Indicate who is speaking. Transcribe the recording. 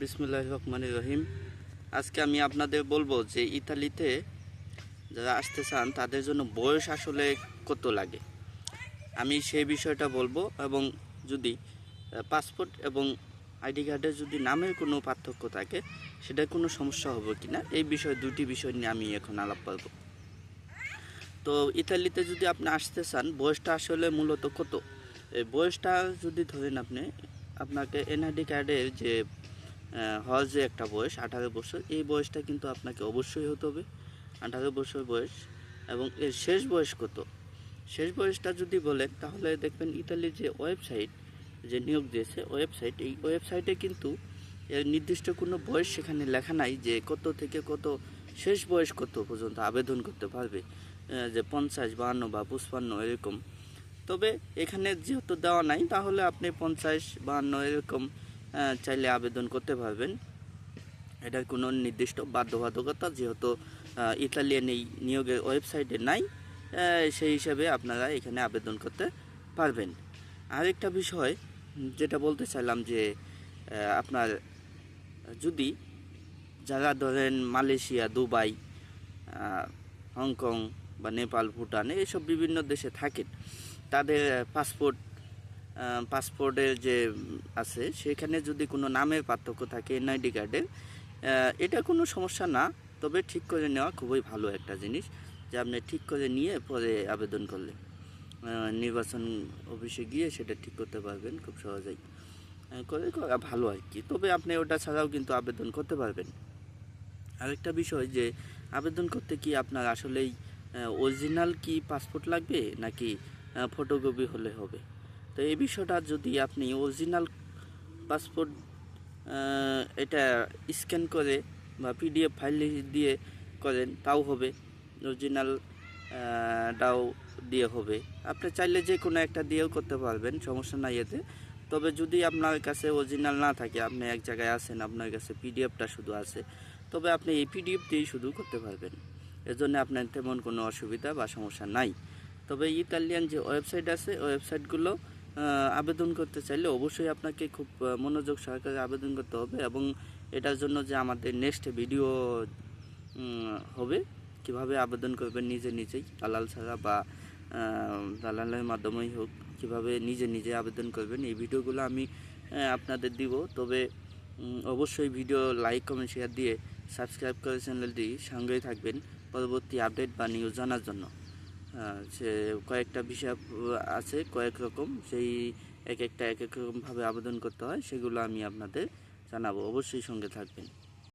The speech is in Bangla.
Speaker 1: বিসমুল্লাহ রহমান রহিম। আজকে আমি আপনাদের বলব যে ইতালিতে যারা আসতে চান, তাদের জন্য বয়স আসলে কত লাগে? আমি সেই বিষয়টা বলব এবং যদি পাসপোর্ট এবং আইডি কার্ডের যদি নামের কোনো পার্থক্য থাকে সেটা কোনো সমস্যা হবে কি না এই বিষয় দুটি বিষয় নিয়ে আমি এখন আলাপ করব। তো ইতালিতে যদি আপনি আসতে চান, বয়সটা আসলে মূলত কত? এই বয়সটা যদি ধরেন আপনি, আপনাকে এনআইডি কার্ডের যে যে একটা বয়স, আঠারো বছর। এই বয়সটা কিন্তু আপনাকে অবশ্যই হতে হবে। আঠারো বছর বয়স এবং এর শেষ বয়স কত? শেষ বয়সটা যদি বলেন, তাহলে দেখবেন ইতালির যে ওয়েবসাইট, যে নিয়োগ দিয়েছে, ওয়েবসাইট, এই ওয়েবসাইটে কিন্তু এর নির্দিষ্ট কোনো বয়স সেখানে লেখা নাই যে কত থেকে কত শেষ বয়স কত পর্যন্ত আবেদন করতে পারবে। যে পঞ্চাশ, বাহান্ন বা পঁচপান্ন এরকম। তবে এখানে যেহেতু দেওয়া নাই, তাহলে আপনি পঞ্চাশ, বাহান্ন এরকম চাইলে আবেদন করতে পারবেন। এটার কোনো নির্দিষ্ট বাধ্যবাধকতা যেহেতু ইতালিয়ান এই নিয়োগের ওয়েবসাইটে নাই সেই হিসাবে আপনারা এখানে আবেদন করতে পারবেন। আরেকটা বিষয় যেটা বলতে চাইলাম যে আপনার যদি যারা ধরেন মালয়েশিয়া, দুবাই হংকং বা নেপাল, ভুটান, এইসব বিভিন্ন দেশে থাকেন, তাদের পাসপোর্ট পাসপোর্টের যে আছে, সেখানে যদি কোনো নামের পার্থক্য থাকে এনআইডি কার্ডের এটা কোনো সমস্যা না। তবে ঠিক করে নেওয়া খুবই ভালো একটা জিনিস, যে আপনি ঠিক করে নিয়ে পরে আবেদন করলে নির্বাচন অফিসে গিয়ে সেটা ঠিক করতে পারবেন খুব সহজেই। করে ভালো আর কি। তবে আপনি ওটা ছাড়াও কিন্তু আবেদন করতে পারবেন। আরেকটা বিষয় যে, আবেদন করতে কি আপনার আসলেই অরিজিনাল কি পাসপোর্ট লাগবে, নাকি ফটোকপি হলে হবে? তো এই বিষয়টা যদি আপনি অরিজিনাল পাসপোর্ট এটা স্ক্যান করে বা পিডিএফ ফাইল দিয়ে করেন, তাও হবে। অরিজিনাল টাও দিয়ে হবে। আপনি চাইলে যে কোনো একটা দিয়েও করতে পারবেন, সমস্যা নাই এতে। তবে যদি আপনার কাছে অরিজিনাল না থাকে, আপনি এক জায়গায় আছেন, আপনার কাছে পিডিএফটা শুধু আছে, তবে আপনি এই পিডিএফ দিয়েই শুধু করতে পারবেন। এর জন্য আপনার তেমন কোনো অসুবিধা বা সমস্যা নাই। তবে ইতালিয়ান যে ওয়েবসাইট আছে ওয়েবসাইটগুলো আবেদন করতে চাইলে অবশ্যই আপনাকে খুব মনোযোগ সহকারে আবেদন করতে হবে এবং এটার জন্য যে আমাদের নেক্সট ভিডিও হবে, কীভাবে আবেদন করবেন নিজে নিজেই, দালাল ছাড়া বা দালালের মাধ্যমেই হোক, কীভাবে নিজে নিজে আবেদন করবেন, এই ভিডিওগুলো আমি আপনাদের দিব। তবে অবশ্যই ভিডিও লাইক, কমেন্ট, শেয়ার দিয়ে সাবস্ক্রাইব করে চ্যানেলটি সঙ্গেই থাকবেন। পরবর্তী আপডেট বা নিউজ জানার জন্য। সে কয়েকটা বিষয় আছে, কয়েক রকম। সেই এক একটা এক এক রকমভাবে আবেদন করতে হয়, সেগুলো আমি আপনাদের জানাব। অবশ্যই সঙ্গে থাকবেন।